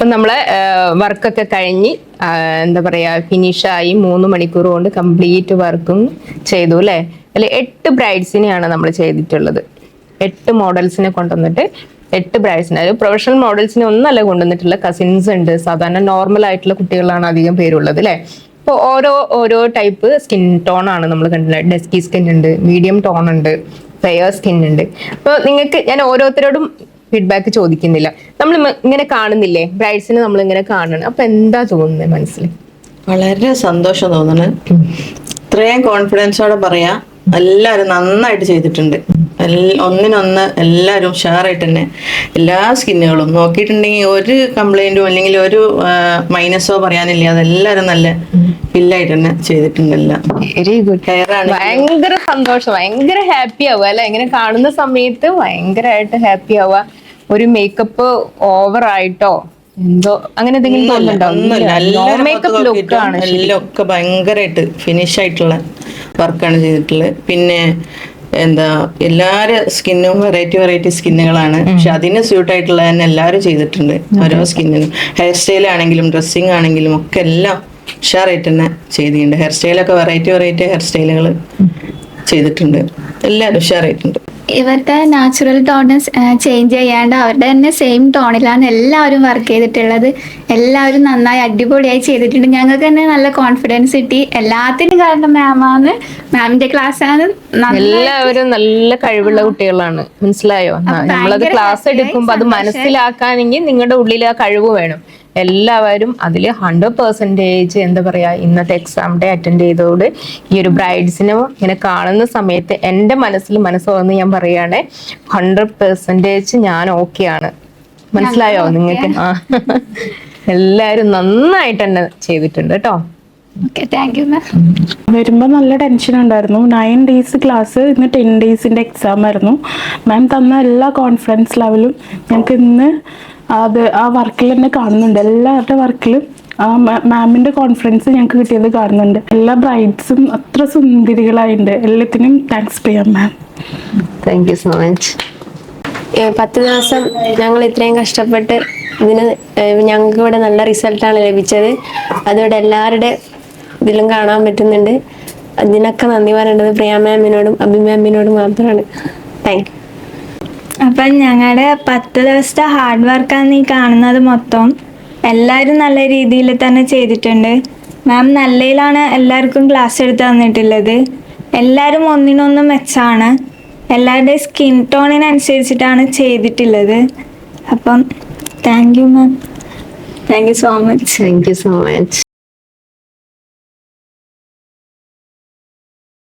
അപ്പൊ നമ്മളെ വർക്കൊക്കെ കഴിഞ്ഞ് എന്താ പറയാ ഫിനിഷായി മൂന്ന് മണിക്കൂർ കൊണ്ട് കംപ്ലീറ്റ് വർക്കും ചെയ്തു അല്ലേ? അല്ലെ എട്ട് ബ്രൈഡ്സിനെയാണ് നമ്മൾ ചെയ്തിട്ടുള്ളത്. എട്ട് മോഡൽസിനെ കൊണ്ടുവന്നിട്ട് എട്ട് ബ്രൈഡ്സിനെ അതായത് പ്രൊഫഷണൽ മോഡൽസിനെ ഒന്നല്ല കൊണ്ടുവന്നിട്ടുള്ള കസിൻസ് ഉണ്ട്. സാധാരണ നോർമൽ ആയിട്ടുള്ള കുട്ടികളാണ് അധികം പേരുള്ളത് അല്ലേ? അപ്പോൾ ഓരോ ഓരോ ടൈപ്പ് സ്കിൻ ടോൺ ആണ് നമ്മൾ കണ്ടിട്ടുള്ളത്. ഡെസ്കി സ്കിൻ ഉണ്ട് മീഡിയം ടോൺ ഉണ്ട് ഫെയർ സ്കിൻ ഉണ്ട്. അപ്പോൾ നിങ്ങൾക്ക് ഞാൻ ഓരോരുത്തരോടും ഫീഡ്ബാക്ക് ചോദിക്കുന്നില്ല. നമ്മൾ ഇങ്ങനെ കാണുന്നില്ലേ? ബ്രൈഡ്സിനെ നമ്മൾ ഇങ്ങനെ കാണണം അപ്പൊ എന്താ തോന്നുന്നത് മനസ്സിൽ വളരെ സന്തോഷം തോന്നുന്നു. ഇത്രയും കോൺഫിഡൻസോടെ പറയാ. എല്ലാവരും നന്നായിട്ട് ചെയ്തിട്ടുണ്ട്. ഒന്നിനൊന്ന് എല്ലാവരും ഉഷാറായിട്ട് തന്നെ എല്ലാ സ്കിന്നുകളും നോക്കിയിട്ടുണ്ടെങ്കിൽ ഒരു കംപ്ലൈന്റും അല്ലെങ്കിൽ ഒരു മൈനസോ പറയാനില്ല. അതെല്ലാവരും നല്ല ഫില്ലായിട്ട് തന്നെ ചെയ്തിട്ടുണ്ട് വെരി ഗുഡ് ഭയങ്കര സന്തോഷം. ഭയങ്കര ഹാപ്പി ആവുക അല്ലെ? ഇങ്ങനെ കാണുന്ന സമയത്ത് ഭയങ്കരമായിട്ട് ഹാപ്പി ആവുക. ഒരു മേക്കപ്പ് ഓവർ ആയിട്ടോ? എന്തോ അങ്ങനെ എന്തെങ്കിലും തോന്നുന്നുണ്ടാവും തോന്നുന്നുണ്ടോ? മേക്കപ്പ് എല്ലാം ഒക്കെ ഭയങ്കരമായിട്ട് ഫിനിഷ് ആയിട്ടുള്ള വർക്കാണ് ചെയ്തിട്ടുള്ളത് പിന്നെ എന്താ എല്ലാവരും സ്കിന്നും വെറൈറ്റി വെറൈറ്റി സ്കിന്നുകളാണ് പക്ഷെ അതിന് സ്യൂട്ട് ആയിട്ടുള്ള തന്നെ എല്ലാവരും ചെയ്തിട്ടുണ്ട്. ഓരോ സ്കിന്നിനും ഹെയർ സ്റ്റൈൽ ആണെങ്കിലും ഡ്രസ്സിങ് ആണെങ്കിലും ഒക്കെ എല്ലാം ഉഷാറായിട്ട് തന്നെ ചെയ്തിട്ടുണ്ട്. ഹെയർ സ്റ്റൈലൊക്കെ വെറൈറ്റി വെറൈറ്റി ഹെയർ സ്റ്റൈലുകൾ ചെയ്തിട്ടുണ്ട്. എല്ലാവരും ഉഷാറായിട്ടുണ്ട്. ഇവരുടെ നാച്ചുറൽ ടോണ് ചേഞ്ച് ചെയ്യാണ്ട് അവരുടെ തന്നെ സെയിം ടോണിലാണ് എല്ലാവരും വർക്ക് ചെയ്തിട്ടുള്ളത്. എല്ലാവരും നന്നായി അടിപൊളിയായി ചെയ്തിട്ടുണ്ട്. ഞങ്ങൾക്ക് തന്നെ നല്ല കോൺഫിഡൻസ് കിട്ടി. എല്ലാത്തിനും കാരണം മാമാണ് മാമിന്റെ ക്ലാസ് ആണ്. എല്ലാവരും നല്ല കഴിവുള്ള കുട്ടികളാണ്. മനസ്സിലായോ? നമ്മളത് ക്ലാസ് എടുക്കുമ്പോ എടുക്കുമ്പോൾ അത്. മനസ്സിലാക്കാനെങ്കിൽ നിങ്ങളുടെ ഉള്ളിൽ ആ കഴിവ് വേണം. എല്ലാവരും അതിൽ ഹൺഡ്രഡ് പെർസെന്റേജ് എന്താ പറയുക ഇന്നത്തെ എക്സാം ഡേ അറ്റൻഡ് ചെയ്തോട് ഈ ഒരു ബ്രൈഡ്സിനെ ഇങ്ങനെ കാണുന്ന സമയത്ത് എന്റെ മനസ്സിൽ മനസ്സ് വന്ന് ഞാൻ പറയുകയാണെ ഹൺഡ്രഡ് പെർസെന്റേജ് ഞാൻ ഓക്കെയാണ് ആണ്. മനസ്സിലായോ നിങ്ങൾക്ക്? ആ. എല്ലാവരും നന്നായിട്ട് തന്നെ ചെയ്തിട്ടുണ്ട് കേട്ടോ. വരുമ്പോ താങ്ക് യു മാം വരുമ്പോൾ നല്ല ടെൻഷൻ ഉണ്ടായിരുന്നു. നയൻ ഡേയ്സ് ക്ലാസ് ഇന്ന് ടെൻ ഡേയ്സിന്റെ എക്സാം ആയിരുന്നു. മാം തന്ന എല്ലാ കോൺഫിഡൻസ് ലെവലും ഞങ്ങൾക്ക് ഇന്ന് അത് ആ വർക്കിൽ തന്നെ കാണുന്നുണ്ട്. എല്ലാവരുടെ വർക്കിലും ആ മാമിന്റെ കോൺഫിഡൻസ് ഞങ്ങൾക്ക് കിട്ടിയത് കാണുന്നുണ്ട്. എല്ലാ ബ്രൈഡ്സും അത്ര സുന്ദരികളായിട്ടുണ്ട് എല്ലാത്തിനും താങ്ക്സ് പറയാം ma'am thank you so much പത്ത് ദിവസം ഞങ്ങൾ ഇത്രയും കഷ്ടപ്പെട്ട് ഇതിന് ഞങ്ങൾക്ക് ഇവിടെ നല്ല റിസൾട്ടാണ് ലഭിച്ചത്. അതോടെ എല്ലാവരുടെ ഇതിലും കാണാൻ പറ്റുന്നുണ്ട്. അതിനൊക്കെ നന്ദി പറയേണ്ടത് പ്രിയ മാമിനോടും അബി മാമിനോടും മാത്രമാണ്. താങ്ക് യു അപ്പം ഞങ്ങളുടെ പത്ത് ദിവസത്തെ ഹാർഡ് വർക്കാണ് ഈ കാണുന്നത് മൊത്തം. എല്ലാവരും നല്ല രീതിയിൽ തന്നെ ചെയ്തിട്ടുണ്ട്. മാം നല്ലയിലാണ് എല്ലാവർക്കും ക്ലാസ് എടുത്ത് തന്നിട്ടുള്ളത്. എല്ലാവരും ഒന്നിനൊന്ന് മെച്ചാണ്. എല്ലാവരുടെയും സ്കിൻ ടോണിനനുസരിച്ചിട്ടാണ് ചെയ്തിട്ടുള്ളത്. അപ്പം thank you ma'am thank you so much thank you so much